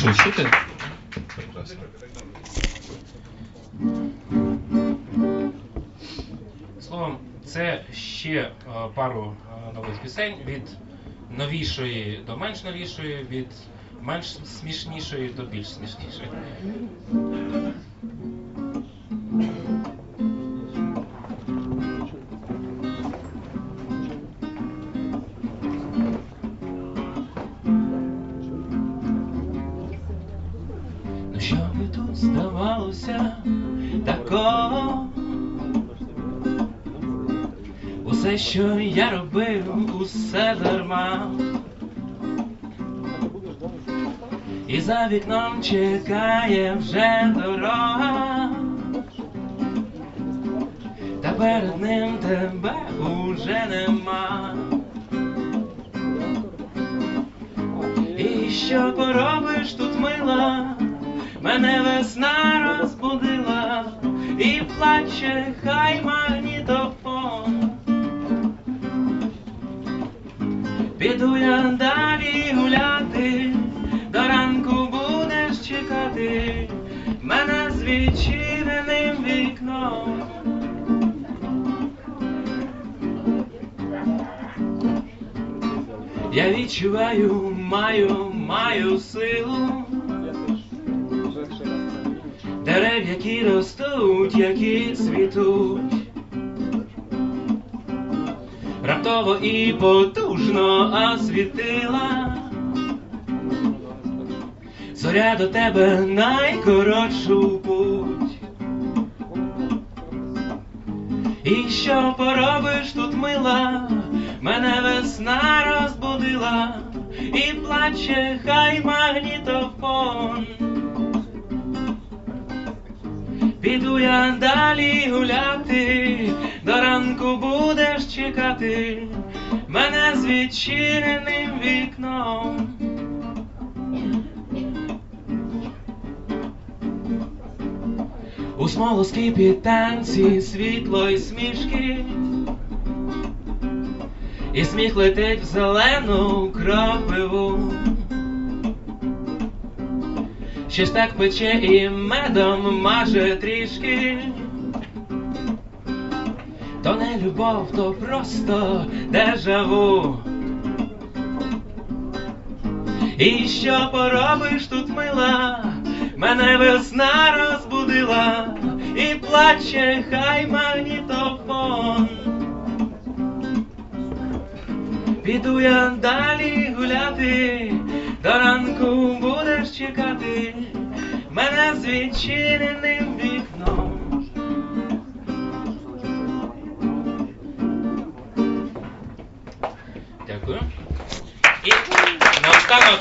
Що. Словом, це ще е, пару е, нових пісень від новішої до менш новішої, від менш смішнішої до більш смішнішої. Здавалося такого? Усе, що я робив, усе дарма. І за вікном чекає вже дорога. Та перед ним тебе уже нема. І що поробиш тут мила, мене весна розбудила, і плаче хай магнітофон. Піду я далі гуляти, до ранку будеш чекати мене з відчиненим вікном. Я відчуваю, маю, маю силу. Дерев, які ростуть, які цвітуть. Раптово і потужно освітила. Зоря до тебе найкоротшу путь. І що поробиш тут мила, мене весна розбудила, і плаче хай магнітофон. Піду я далі гуляти, до ранку будеш чекати мене з відчиненим вікном. У смолоскипі танці світло і смішки, і сміх летить в зелену кропиву. Щось так пече і медом маже трішки. То не любов, то просто дежаву. І що поробиш тут мила, мене весна розбудила, і плаче хай магнітофон. Піду я далі з відчиненим вікном. Дякую. І наостанок